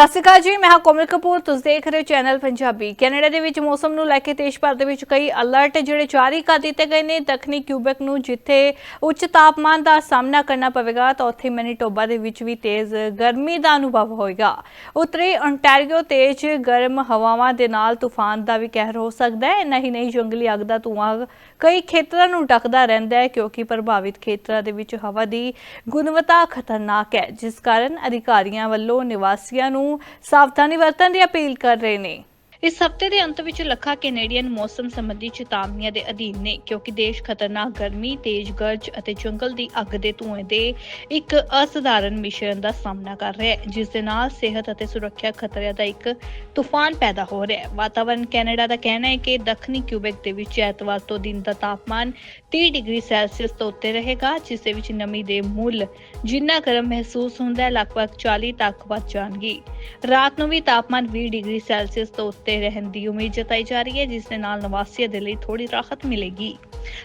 ਸਤਿ ਸ਼੍ਰੀ ਅਕਾਲ ਜੀ, ਮੈਂ ਹਾਂ ਕੋਮਲ ਕਪੂਰ। ਤੁਸੀਂ ਦੇਖ ਰਹੇ ਹੋ ਚੈਨਲ ਪੰਜਾਬੀ। ਕੈਨੇਡਾ ਦੇ ਵਿੱਚ ਮੌਸਮ ਨੂੰ ਲੈ ਕੇ ਦੇਸ਼ ਭਰ ਦੇ ਵਿੱਚ ਕਈ ਅਲਰਟ ਜਿਹੜੇ ਜਾਰੀ ਕਰ ਦਿੱਤੇ ਗਏ ਨੇ। ਦੱਖਣੀ ਕਿਊਬਕ ਨੂੰ ਜਿੱਥੇ ਉੱਚ ਤਾਪਮਾਨ ਦਾ ਸਾਹਮਣਾ ਕਰਨਾ ਪਵੇਗਾ, ਤਾਂ ਉੱਥੇ ਮੈਨੀਟੋਬਾ ਦੇ ਵਿੱਚ ਵੀ ਤੇਜ਼ ਗਰਮੀ ਦਾ ਅਨੁਭਵ ਹੋਏਗਾ। ਉੱਤਰੀ ontario ਤੇਜ਼ ਗਰਮ ਹਵਾਵਾਂ ਦੇ ਨਾਲ ਤੂਫਾਨ ਦਾ ਵੀ ਕਹਿਰ ਹੋ ਸਕਦਾ ਹੈ। ਨਹੀਂ ਨਹੀਂ ਜੰਗਲੀ ਅੱਗ ਦਾ ਧੂੰਆਂ ਕਈ ਖੇਤਰਾਂ ਨੂੰ ਢੱਕਦਾ ਰਹਿੰਦਾ ਹੈ, ਕਿਉਂਕਿ ਪ੍ਰਭਾਵਿਤ ਖੇਤਰਾਂ ਦੇ ਵਿੱਚ ਹਵਾ ਦੀ ਗੁਣਵੱਤਾ ਖਤਰਨਾਕ ਹੈ, ਜਿਸ ਕਾਰਨ ਅਧਿਕਾਰੀਆਂ ਵੱਲੋਂ ਨਿਵਾਸੀਆਂ ਨੂੰ ਸਾਵਧਾਨੀ ਵਰਤਣ ਦੀ ਅਪੀਲ ਕਰ ਰਹੇ ਨੇ। ਇਸ ਹਫ਼ਤੇ ਦੇ ਅੰਤ ਵਿੱਚ ਲੱਖਾਂ ਕੈਨੇਡੀਅਨ ਮੌਸਮ ਸੰਬੰਧੀ ਚੇਤਾਵਨੀਆਂ ਦੇ ਅਧੀਨ ਨੇ ਕਿਉਂਕਿ ਦੇਸ਼ ਖਤਰਨਾਕ ਗਰਮੀ, ਤੇਜ਼ ਗਰਜ ਅਤੇ ਜੰਗਲ ਦੀ ਅੱਗ ਦੇ ਧੂਏ ਦੇ ਇੱਕ ਅਸਧਾਰਨ ਮਿਸ਼ਰਣ ਦਾ ਸਾਹਮਣਾ ਕਰ ਰਿਹਾ ਹੈ ਜਿਸ ਦੇ ਨਾਲ ਸਿਹਤ ਅਤੇ ਸੁਰੱਖਿਆ ਖਤਰਿਆਂ ਦਾ ਇੱਕ ਤੂਫਾਨ ਪੈਦਾ ਹੋ ਰਿਹਾ ਹੈ। ਵਾਤਾਵਰਣ ਕੈਨੇਡਾ ਦਾ ਕਹਿਣਾ ਹੈ ਕਿ ਦੱਖਣੀ ਕਿਊਬੈਕ ਦੇ ਵਿੱਚ ਐਤਵਾਰ ਤੋਂ ਦਿਨ ਦਾ ਤਾਪਮਾਨ 30 ਡਿਗਰੀ ਸੈਲਸੀਅਸ ਤੋਂ ਉੱਤੇ ਰਹੇਗਾ, ਜਿਸ ਦੇ ਵਿੱਚ ਨਮੀ ਦੇ ਮੁੱਲ ਜਿੰਨਾ ਗਰਮ ਮਹਿਸੂਸ ਹੁੰਦਾ ਹੈ, ਲਗਭਗ 40 ਤੱਕ ਵੱਧ ਜਾਣਗੇ। ਰਾਤ ਨੂੰ ਵੀ ਤਾਪਮਾਨ 20 ਡਿਗਰੀ ਸੈਲਸੀਅਸ ਤੋਂ ਉੱਤੇ ਰਹਿਣ ਦੀ ਉਮੀਦ ਜਤਾਈ ਜਾ ਰਹੀ ਹੈ, ਜਿਸ ਦੇ ਨਾਲ ਨਿਵਾਸੀਆਂ ਦੇ ਲਈ ਥੋੜੀ ਰਾਹਤ ਮਿਲੇਗੀ।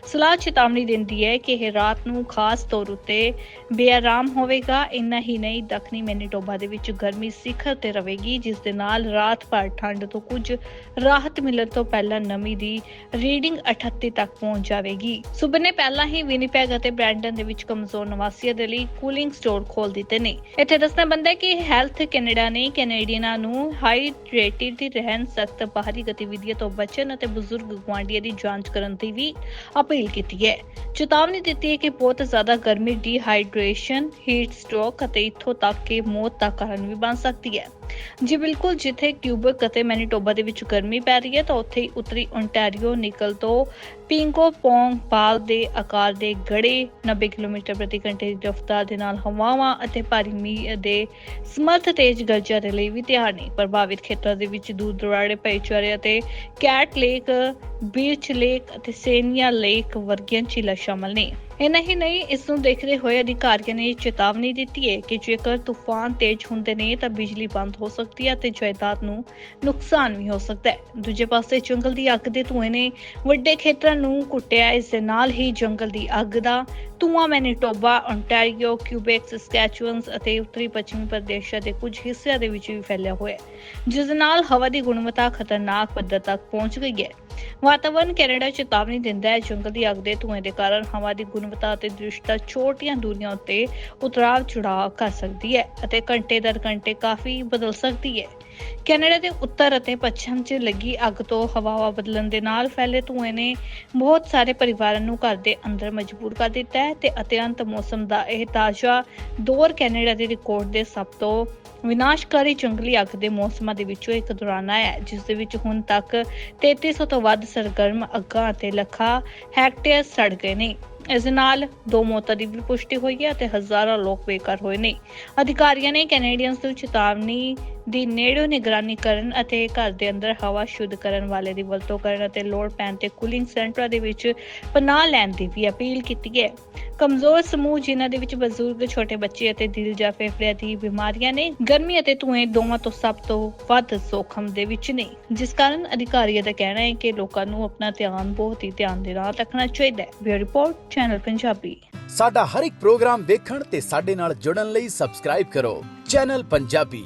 ਸਲਾਹ ਚੇਤਾਵਨੀ ਦਿੰਦੀ ਹੈ ਕਿ ਇਹ ਰਾਤ ਨੂੰ ਖਾਸ ਤੌਰ ਉੱਤੇ ਬੇਆਰਾਮ ਹੋਵੇਗਾ। ਇੰਨਾ ਹੀ ਨਹੀਂ, ਦੱਖਣੀ ਮੈਨੀਟੋਬਾ ਦੇ ਵਿੱਚ ਗਰਮੀ ਸਿਖਰ ਤੇ ਰਹੇਗੀ, ਜਿਸ ਦੇ ਨਾਲ ਰਾਤ ਭਰ ਠੰਡ ਤੋਂ ਕੁਝ ਰਾਹਤ ਮਿਲਣ ਤੋਂ ਪਹਿਲਾਂ ਨਮੀ ਦੀ ਰੀਡਿੰਗ 38 ਤੱਕ ਪਹੁੰਚ ਜਾਵੇਗੀ। ਸੂਬੇ ਨੇ ਪਹਿਲਾਂ ਹੀ ਵਿਨੀਪੈਗ ਅਤੇ ਬ੍ਰੈਂਡਨ ਦੇ ਵਿੱਚ ਕਮਜ਼ੋਰ ਨਿਵਾਸੀਆਂ ਦੇ ਲਈ ਕੂਲਿੰਗ ਸਟੋਰ ਖੋਲ ਦਿੱਤੇ ਨੇ। ਇੱਥੇ ਦੱਸਣਾ ਬੰਦਾ ਹੈ ਕਿ ਹੈਲਥ ਕੈਨੇਡਾ ਨੇ ਕੈਨੇਡੀਅਨਾਂ ਨੂੰ ਹਾਈਡਰੇਟਿਡ ਰਹਿਣ ਸਖਤ ਬਾਹਰੀ ਗਤੀਵਿਧੀਆਂ ਤੋਂ ਬਚਣ ਅਤੇ ਬਜ਼ੁਰਗ ਗੁਆਂਢੀਆਂ ਦੀ ਜਾਂਚ ਕਰਨ ਦੀ ਵੀ ਅਪੀਲ ਕੀਤੀ ਹੈ। ਚੇਤਾਵਨੀ ਦਿੱਤੀ ਹੈ ਕਿ ਬਹੁਤ ਜ਼ਿਆਦਾ ਗਰਮੀ ਡੀਹਾਈਡਰੇਸ਼ਨ ਹੀਟ ਸਟ੍ਰੋਕ ਅਤੇ ਇੱਥੋਂ ਤੱਕ ਕਿ ਮੌਤ ਦਾ ਕਾਰਨ ਵੀ ਬਣ ਸਕਦੀ ਹੈ। ਜੀ ਬਿਲਕੁਲ, ਜਿੱਥੇ ਕਿਊਬਕ ਅਤੇ ਮੈਨੀਟੋਬਾ ਦੇ ਵਿੱਚ ਗਰਮੀ ਪੈ ਰਹੀ ਹੈ, ਤਾਂ ਉੱਥੇ ਹੀ ਉੱਤਰੀ ontario ਨਿਕਲ ਤੋਂ ਪਿੰਕੋ ਪੌਂਗ ਪਾਲ ਦੇ ਆਕਾਰ ਦੇ ਗੜੇ 90 ਕਿਲੋਮੀਟਰ ਪ੍ਰਤੀ ਘੰਟੇ ਦੀ ਰਫ਼ਤਾਰ ਦੇ ਨਾਲ ਹਵਾਵਾਂ ਅਤੇ ਭਾਰੀ ਮੀਂਹ ਦੇ ਸਮਰਥ ਤੇਜ਼ ਗਰਜਾ ਦੇ ਲਈ ਵੀ ਤਿਆਰ ਨੇ। ਪ੍ਰਭਾਵਿਤ ਖੇਤਰਾਂ ਦੇ ਵਿੱਚ ਦੂਰ ਦੁਰਾੜੇ ਭਾਈਚਾਰੇ ਅਤੇ ਕੈਟ ਲੇਕ, ਬੀਚ ਲੇਕ ਅਤੇ ਸੇਨੀਆ ਲੇਕ ਵਰਗੀਆਂ ਝੀਲਾਂ ਸ਼ਾਮਲ ਨੇ। ਇੰਨਾ ਹੀ ਨਹੀਂ, ਇਸ ਨੂੰ ਦੇਖਦੇ ਹੋਏ ਅਧਿਕਾਰੀਆਂ ਨੇ ਚੇਤਾਵਨੀ ਦਿੱਤੀ ਹੈ ਕਿ ਜੇਕਰ ਤੂਫਾਨ ਤੇਜ਼ ਹੁੰਦੇ ਨੇ ਤਾਂ ਬਿਜਲੀ ਬੰਦ ਹੋ ਸਕਦੀ ਹੈ ਤੇ ਜਾਇਦਾਦ ਨੂੰ ਨੁਕਸਾਨ ਵੀ ਹੋ ਸਕਦਾ ਹੈ। ਦੂਜੇ ਪਾਸੇ ਜੰਗਲ ਦੀ ਅੱਗ ਦੇ ਧੂਏ ਨੇ ਵੱਡੇ ਖੇਤਰਾਂ ਨੂੰ ਕੁੱਟਿਆ। ਇਸ ਦੇ ਨਾਲ ਹੀ ਜੰਗਲ ਦੀ ਅੱਗ ਦਾ ਧੂਆਂ ਮੈਨੀਟੋਬਾ ontario ਕਿਊਬੈਕ ਸਸਕੈਚੁਅਨਸ ਅਤੇ ਉੱਤਰੀ ਪੱਛਮੀ ਪ੍ਰਦੇਸ਼ਾਂ ਦੇ ਕੁਝ ਹਿੱਸਿਆਂ ਦੇ ਵਿੱਚ ਵੀ ਫੈਲਿਆ ਹੋਇਆ ਹੈ, ਜਿਸ ਦੇ ਨਾਲ ਹਵਾ ਦੀ ਗੁਣਵੱਤਾ ਖਤਰਨਾਕ ਪੱਧਰ ਤੱਕ ਪਹੁੰਚ ਗਈ ਹੈ। ਵਾਤਾਵਰਣ ਕੈਨੇਡਾ ਚੇਤਾਵਨੀ ਦਿੰਦਾ ਹੈ। ਜੰਗਲ ਦੀ ਅੱਗ ਦੇ ਧੂਏ ਦੇ ਕਾਰਨ ਹਵਾ ਦੀ ਗੁਣਵੱਤਾ ਅਤੇ ਦ੍ਰਿਸ਼ਟਤਾ ਛੋਟੀਆਂ ਦੂਰੀਆਂ ਉੱਤੇ ਉਤਰਾਅ ਚੜਾਅ ਕਰ ਸਕਦੀ ਹੈ ਅਤੇ ਘੰਟੇ ਦਰ ਘੰਟੇ ਕਾਫੀ ਬਦਲ ਸਕਦੀ ਹੈ। ਕੈਨੇਡਾ ਦੇ ਉੱਤਰ ਅਤੇ ਪੱਛਮ 'ਚ ਲੱਗੀ ਅੱਗ ਤੋਂ ਹਵਾਵਾਂ ਬਦਲਣ ਦੇ ਨਾਲ ਫੈਲੇ ਧੂਏ ਨੇ ਬਹੁਤ ਸਾਰੇ ਪਰਿਵਾਰਾਂ ਨੂੰ ਘਰ ਦੇ ਅੰਦਰ ਮਜਬੂਰ ਕਰ ਦਿੱਤਾ ਹੈ ਤੇ ਅਤਿਅੰਤ ਮੌਸਮ ਦਾ ਇਹ ਤਾਜ਼ਾ ਦੌਰ ਕੈਨੇਡਾ ਦੇ ਰਿਕਾਰਡ ਦੇ ਸਭ ਤੋਂ ਵਿਨਾਸ਼ਕਾਰੀ ਜੰਗਲੀ ਅੱਗ ਦੇ ਮੌਸਮਾਂ ਦੇ ਵਿੱਚੋਂ ਇੱਕ ਦੌਰਾਨ ਆਇਆ ਹੈ, ਜਿਸ ਦੇ ਵਿੱਚ ਹੁਣ ਤੱਕ 3300 ਤੋਂ ਵੱਧ ਸਰਗਰਮ ਅੱਗਾਂ ਅਤੇ ਲੱਖਾਂ ਹੈਕਟੇਅਰ ਸੜ ਗਏ ਨੇ। ਇਸ ਨਾਲ ਦੋ ਮੌਤਾਂ ਦੀ ਵੀ ਪੁਸ਼ਟੀ ਹੋਈ ਹੈ ਅਤੇ ਹਜ਼ਾਰਾਂ ਲੋਕ ਬੇਘਰ ਹੋਏ ਨੇ। ਅਧਿਕਾਰੀਆਂ ਨੇ ਕੈਨੇਡੀਅਨਸ ਨੂੰ ਚੇਤਾਵਨੀ ਦੀ ਨੇੜੋਂ ਨਿਗਰਾਨੀ ਕਰਨ ਅਤੇ ਘਰ ਦੇ ਅੰਦਰ ਹਵਾ ਸ਼ੁੱਧ ਕਰਨ ਵਾਲੇ ਦੀ ਵਰਤੋਂ ਕਰਨ ਅਤੇ ਲੋੜ ਪੈਣ ਤੇ ਕੂਲਿੰਗ ਸੈਂਟਰਾਂ ਦੇ ਵਿੱਚ ਪਨਾਹ ਲੈਣ ਦੀ ਵੀ ਅਪੀਲ ਕੀਤੀ ਹੈ। ਕਮਜ਼ੋਰ ਸਮੂਹ ਜਿਨ੍ਹਾਂ ਦੇ ਵਿੱਚ ਬਜ਼ੁਰਗ, ਛੋਟੇ ਬੱਚੇ ਅਤੇ ਦਿਲ ਜਾਂ ਫੇਫੜਿਆਂ ਦੀ ਬਿਮਾਰੀਆਂ ਨੇ, ਗਰਮੀ ਅਤੇ ਧੂਏ ਦੋਵਾਂ ਤੋਂ ਸਭ ਤੋਂ ਵੱਧ ਜ਼ੋਖਮ ਦੇ ਵਿੱਚ ਨੇ। ਜਿਸ ਕਾਰਨ ਅਧਿਕਾਰੀਆਂ ਦਾ ਕਹਿਣਾ ਹੈ ਕਿ ਲੋਕਾਂ ਨੂੰ ਆਪਣਾ ਧਿਆਨ ਬਹੁਤ ਹੀ ਧਿਆਨ ਦੇ ਨਾਲ ਰੱਖਣਾ ਚਾਹੀਦਾ ਹੈ। Bureau report, channel Punjabi. ਸਾਡਾ ਹਰ ਇੱਕ ਪ੍ਰੋਗਰਾਮ ਦੇਖਣ ਤੇ ਸਾਡੇ ਨਾਲ ਜੁੜਨ ਲਈ ਸਬਸਕ੍ਰਾਈਬ ਕਰੋ। ਚੈਨਲ ਪੰਜਾਬੀ।